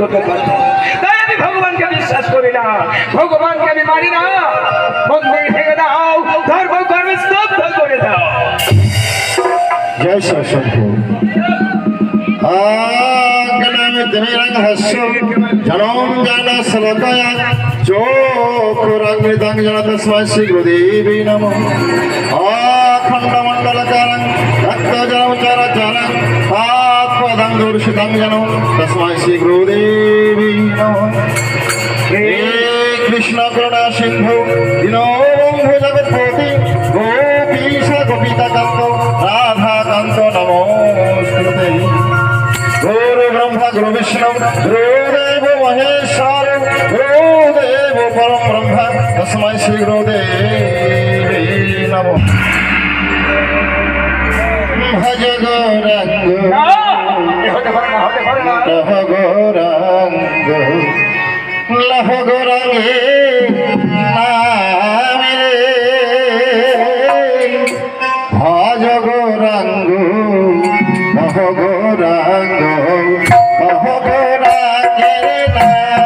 করতে পারত তাই আমি ভগবানকে বিশ্বাস করি না। ভগবানকে আমি মানি না। মন্দির ভেঙে দাও। ধর্ম কর্মে স্তব্ধ করে দাও। জয় শঙ্কর। আগ্নামিতিমিরংহস্য জনম জ্ঞান শ্লোকয় চোখুরঙ্গৃতং জন তস্मै শ্রী গুরুদেবী নমঃ। আখণ্ডমণ্ডলকারং রক্তজলচরচরং আত্মদং দূষিতং জন তস্मै শ্রী গুরুদেবী নমঃ হে কৃষ্ণ করুণা সিন্ধু, দীনবন্ধু জগৎপতি, গোপীশ গোপিতা কান্ত রাধা কান্ত নমস্তুতে। গুরু ব্রহ্মা, গুরু বিষ্ণু, গুরুদেব মহেশ্বর, গুরুদেব পরম ব্রহ্মা তস্मै শ্রী গুরুদেবী নমঃ। ভজ গৌরাঙ্গ। না এ লহ গৌরাঙ্গ লহ গৌরাঙ্গে ভজ গৌরাঙ্গ লহ গৌরাঙ্গ লহ গৌরাঙ্গে নামে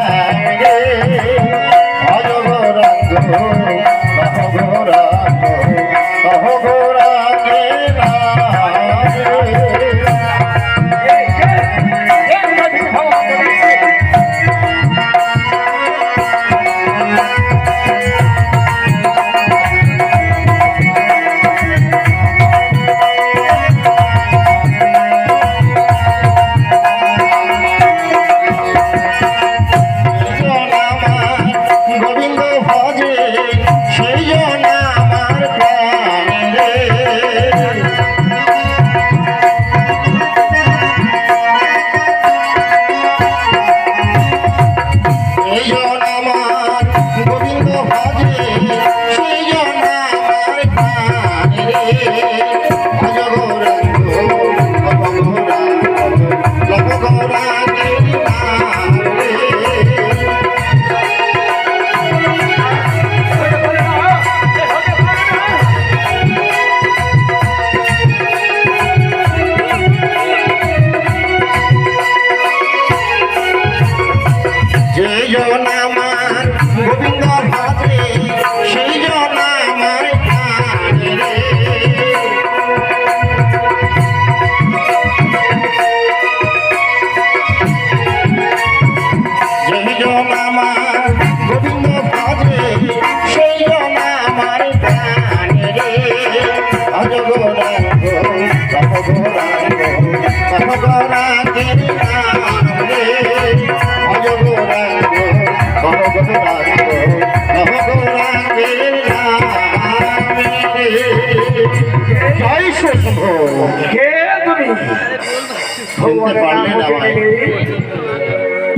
চিনতে পারলেন আমায়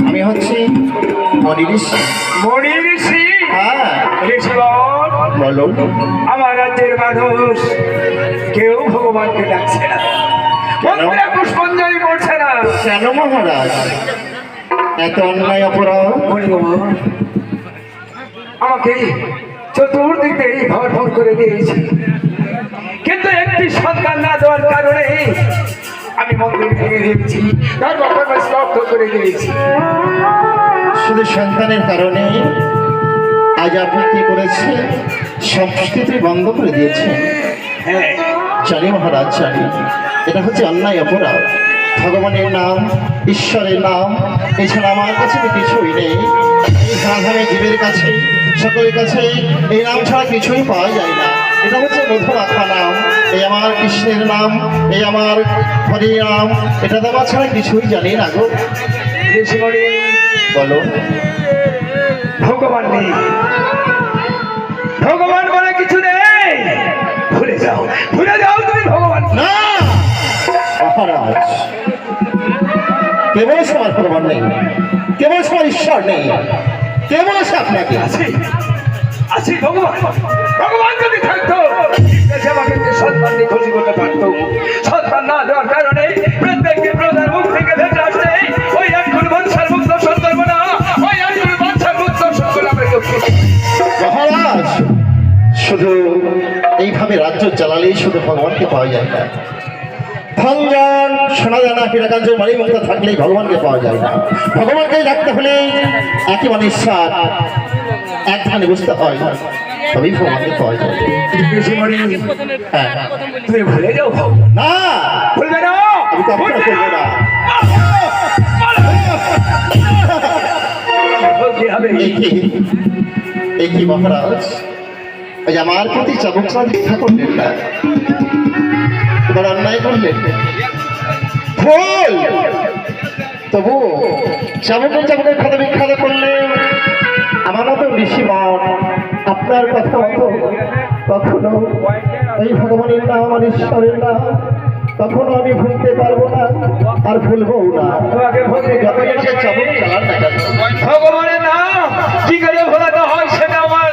আমি হচ্ছি ঋষি মণি ঋষি হ্যাঁ। বলো। আমার রাজ্যের মানুষ কেউ ভগবানকে ডাকছে না। পুষ্পাঞ্জলি করছে না। কেন মহারাজ? এত অন্যায় অপরাধ। আমাকে চতুর্দিক থেকে ভর ভর করে দিয়েছে। কিন্তু একটি সন্তান না দেওয়ার কারণে মন্দির ভেঙে দিয়েছি। ধর্ম কর্ম স্তব্ধ করে দিয়েছি। শুধু সন্তানের কারণে আজ আপনি কি করেছে সংস্কৃতি বন্ধ করে দিয়েছে হ্যাঁ। জানি মহারাজ জানি। এটা হচ্ছে অন্যায় অপরাধ। ভগবানের নাম ঈশ্বরের নাম এছাড়া আমার কাছে তো কিছুই নেই। এই ধামে জীবের কাছে সকলের কাছে এই নাম ছাড়া কিছুই পাওয়া যায় না। এটা হচ্ছে মধুমাখা নাম। এই আমার কৃষ্ণের নাম এই আমার হরির নাম। এটা তো আমার ছাড়া কিছুই জানি না গো। বলো। ভগবান নেই। ভগবান বলে কিছু নেই। ভুলে যাও ভুলে যাও তুমি ভগবান। না! মহারাজ কেবল সবার প্রমাণ নেই। কেবল সবার ঈশ্বর নেই। কেবল সে আপনাকে। আছি। আছি, ভগবান। ভগবান যদি থাকতো আমাকে সন্তান দিয়ে খুশি করতে পারতো সন্তান না দেওয়ার কারণে প্রত্যেককে প্রধান মুখ থেকে ভেসে আসছে, ওই এক গুণ বংশের মুখ দর্শন করব না ওই এক গুণ বংশের মুখ আমরা কেউ শুধু এইভাবে রাজ্য চালালেই শুধু ভগবানকে পাওয়া যায় না। ধনজন শোনা যায় না হীরাকাঞ্জ মণিমুক্ত থাকলেই ভগবানকে পাওয়া যায় না। ভগবানকে ডাকতে হলে মানে ঈশ্বর। এক ধানে বুঝতে হয়। তবেই ভগবানকে পাওয়া যায় হ্যাঁ তুমি ভুলে যাও না! ভুলবে না। আমি কখনো করব মহারাজ? ওই আমার প্রতি করলেন না। এবার অন্যায় করলেন। ভুল! তবু চাবুকের চাবুকের খাতা বিখ্যাত করলে আমার মতো ঋষিমন আপনার কথা মতো কখনো এই ভগবানের নাম আর ঈশ্বরের নাম কখনো আমি ভুলতে পারব না আর ভুলবও না। ভগবানের নাম কি করে ভোলাতে হয় সেটা আমার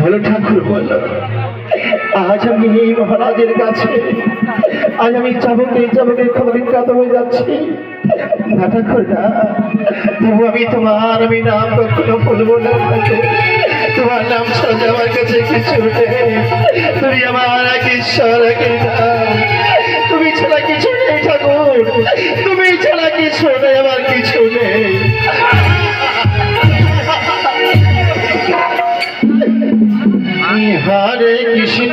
ভালো ঠাকুর বলল আজ আমি এই মহারাজের কাছে আজ আমি চাবকে চাবকে খবরিকাত হয়ে যাচ্ছি। না, ঠাকুর, না। তবু আমি তোমার আমি নাম কখনো বলব না তোমার নাম ছাড়া আমার কাছে কিছু তুমি আমার এক ঈশ্বর। তুমি ছাড়া কিছু নেই, ঠাকুর। তুমি ছাড়া কিছু নেই, আমার কিছু নেই। হরে কৃষ্ণ।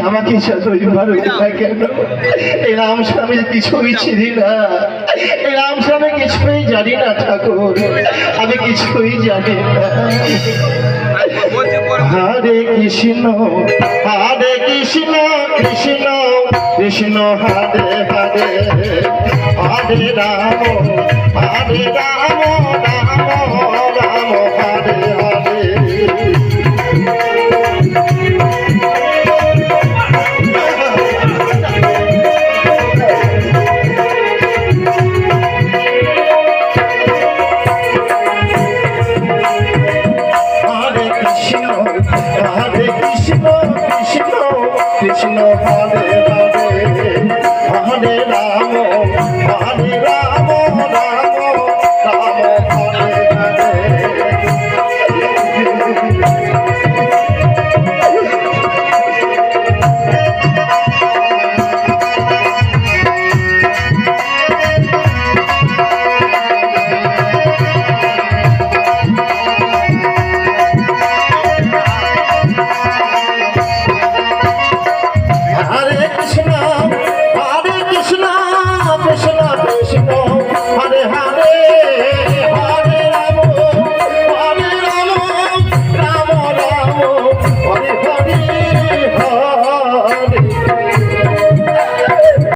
আমাকে না। কেন রাম আমি কিছুই চিনি না। এই রাম আমি কিছুই জানি না ঠাকুর। আমি কিছুই জানি না। হরে কৃষ্ণ হরে কৃষ্ণ কৃষ্ণ কৃষ্ণ হরে হরে। হরে রাম হরে রাম। হরে রাম হরে রাম